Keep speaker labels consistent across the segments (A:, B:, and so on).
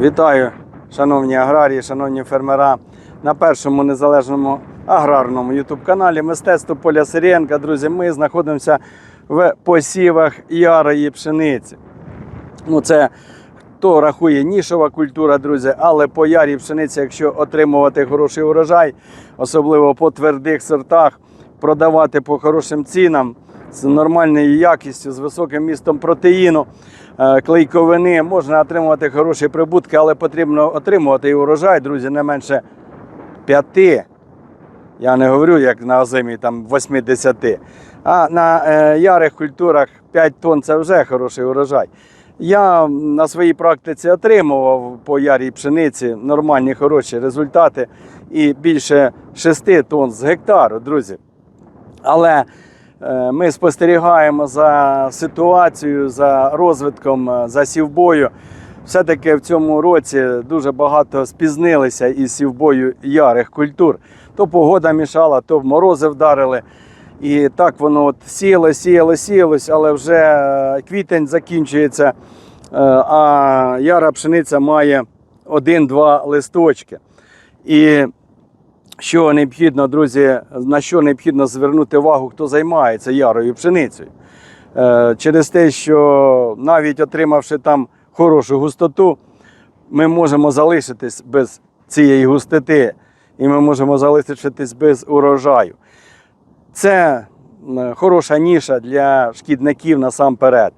A: Вітаю, шановні аграрії, шановні фермера на першому незалежному аграрному ютуб-каналі Мистецтво Поля Сиренка. Друзі, ми знаходимося в посівах ярої пшениці. Ну, це хто рахує нішова культура, друзі, але по ярій пшениці, якщо отримувати хороший урожай, особливо по твердих сортах, продавати по хорошим цінам з нормальною якістю, з високим містом протеїну, клейковини, можна отримувати хороші прибутки, але потрібно отримувати і урожай, друзі, не менше 5. Я не говорю, як на озимі там 80. А на е, ярих культурах 5 тонн це вже хороший урожай. Я на своїй практиці отримував по ярій пшениці нормальні хороші результати і більше 6 тонн з гектару, друзі. Але е, ми спостерігаємо за ситуацією, за розвитком, е, за сівбою. Все-таки в цьому році дуже багато спізнилися із сівбою ярих культур. То погода мішала, то морози вдарили. І так воно от сіяло, сіяло, сіялось, але вже е, квітень закінчується, е, а яра пшениця має один-два листочки. І що необхідно, друзі, на що необхідно звернути увагу, хто займається ярою пшеницею. Е, Через те, що навіть отримавши там хорошу густоту, ми можемо залишитись без цієї густоти, і ми можемо залишитись без урожаю. Це хороша ніша для шкідників насамперед.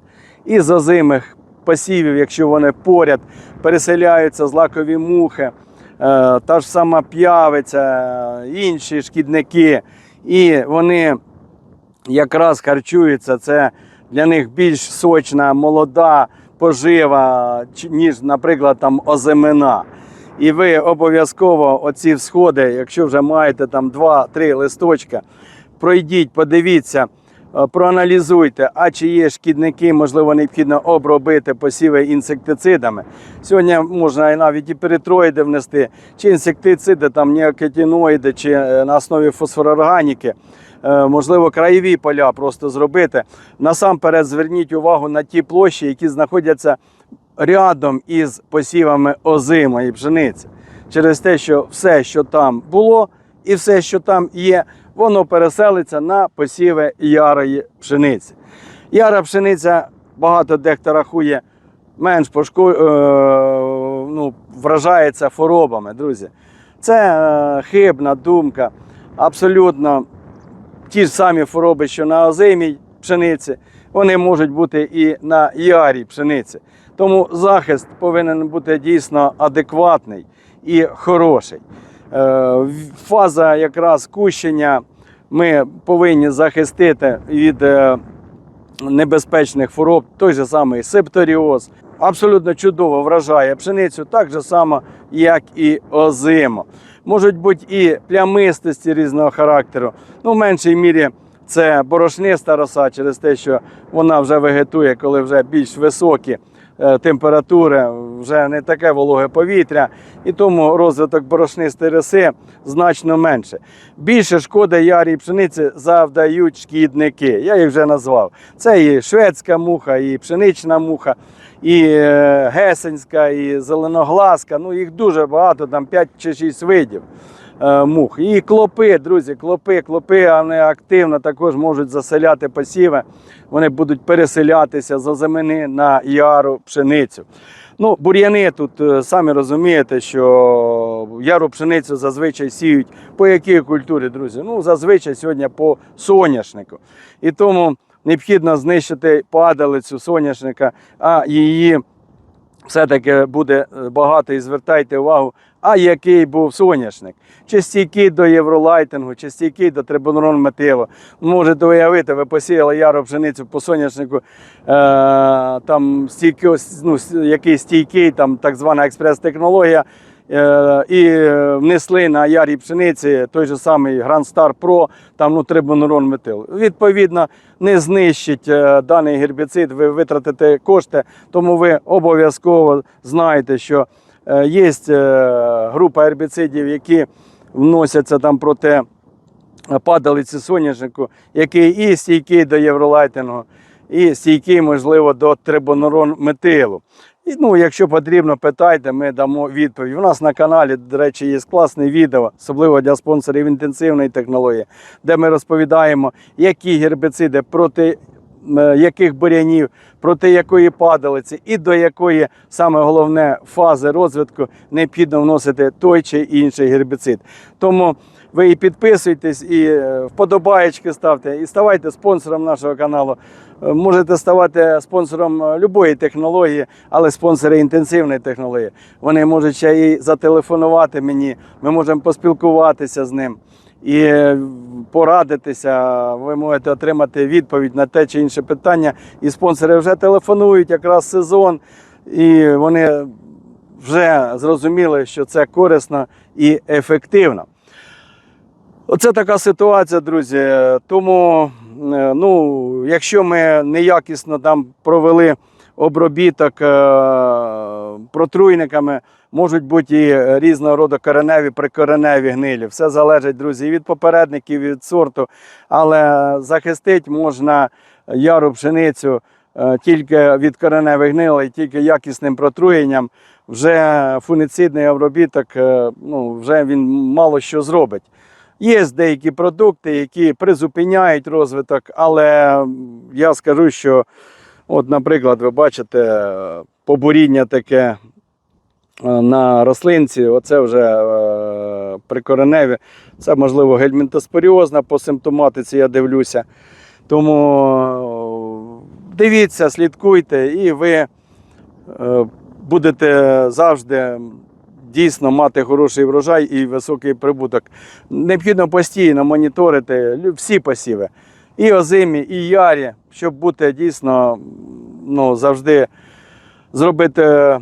A: І з озимих посівів, якщо вони поряд, переселяються злакові мухи, е, та ж сама п'явиця, інші шкідники. І вони якраз харчуються. Це для них більш сочна, молода пожива, ніж, наприклад, там озимина. І ви обов'язково оці всходи, якщо вже маєте там 2-3 листочка, пройдіть, подивіться, е, проаналізуйте, а чи є шкідники, можливо, необхідно обробити посіви інсектицидами. Сьогодні можна і навіть і перитроїди внести, чи інсектициди, там неокетиноїди, чи е, на основі фосфорорганіки. Е, Можливо, краєві поля просто зробити. Насамперед зверніть увагу на ті площі, які знаходяться рядом із посівами озимої пшениці. Через те, що все, що там було, і все, що там є, воно переселиться на посіви ярої пшениці. Яра пшениця багато дехто рахує менш пошко... е, ну, вражається хворобами, друзі. Це е, хибна думка. Абсолютно ті ж самі хвороби, що на озимій пшениці, вони можуть бути і на ярій пшениці. Тому захист повинен бути дійсно адекватний і хороший. Е, Фаза якраз кущення ми повинні захистити від е, небезпечних хвороб, той же самий септоріоз. Абсолютно чудово вражає пшеницю, так же само, як і озимо. Можуть бути і плямистості різного характеру. Ну, в меншій мірі це борошниста роса через те, що вона вже вегетує, коли вже більш високі е, температури, вже не таке вологе повітря, і тому розвиток борошнистої роси значно менше. Більше шкоди ярій пшениці завдають шкідники. Я їх вже назвав. Це і шведська муха, і пшенична муха, і е, гесенська, і зеленогласка. Ну їх дуже багато, там 5 чи 6 видів е, мух. І клопи, друзі, клопи, клопи, вони активно також можуть заселяти посіви. Вони будуть переселятися з озимини на яру пшеницю. Ну, бур'яни тут е, самі розумієте, що яру пшеницю зазвичай сіють по якій культурі, друзі? Ну, зазвичай сьогодні по соняшнику. І тому необхідно знищити падалицю соняшника, а її все-таки буде е, багато і звертайте увагу, а який був соняшник. Чи стійкий до євролайтингу, чи стійкий до трибунрон метилу. Можете уявити, ви посіяли яру пшеницю по соняшнику, е, там стійкий, ну, який стійкий, там так звана експрес-технологія. Е, і е, внесли на ярі пшениці той же самий Grand Star Pro, там ну, трибунурон метил. Відповідно, не знищить е, даний гербіцид, ви витратите кошти, тому ви обов'язково знаєте, що є група гербіцидів, які вносяться там проти падалиці соняшнику, який і стійкий до євролайтингу, і стійкий, можливо, до трибонурон метилу. І, ну, якщо потрібно, питайте, ми дамо відповідь. У нас на каналі, до речі, є класне відео, особливо для спонсорів інтенсивної технології, де ми розповідаємо, які гербіциди проти яких бурянів, проти якої падалиці і до якої саме головне фази розвитку необхідно вносити той чи інший гербіцид. Тому ви і підписуйтесь, і е, вподобаєчки ставте, і ставайте спонсором нашого каналу. Е, Можете ставати спонсором е, любої технології, але спонсори інтенсивної технології. Вони можуть ще і зателефонувати мені. Ми можемо поспілкуватися з ним і порадитися. Ви можете отримати відповідь на те чи інше питання. І спонсори вже телефонують якраз сезон, і вони вже зрозуміли, що це корисно і ефективно. Оце така ситуація, друзі. Тому, е, ну, якщо ми неякісно там провели обробіток е, протруйниками, можуть бути і різного роду кореневі, прикореневі гнилі. Все залежить, друзі, від попередників, від сорту. Але захистити можна яру пшеницю е, тільки від кореневих гнилей, тільки якісним протруєнням. Вже фуніцидний обробіток, е, ну, вже він мало що зробить. Є деякі продукти, які призупиняють розвиток, але я скажу, що, от, наприклад, ви бачите е, побуріння таке е, на рослинці, оце вже е, прикореневі. Це, можливо, гельмінтоспоріозна по симптоматиці, я дивлюся. Тому е, дивіться, слідкуйте, і ви будете завжди дійсно мати хороший врожай і високий прибуток. Необхідно постійно моніторити всі посіви, і озимі, і ярі, щоб бути дійсно ну, завжди зробити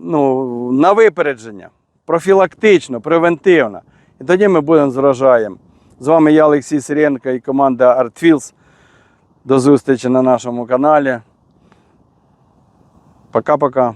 A: ну, на випередження, профілактично, превентивно. І тоді ми будемо з врожаєм. З вами я, Олексій Сиренко і команда ArtFields. До зустрічі на нашому каналі. Пока-пока.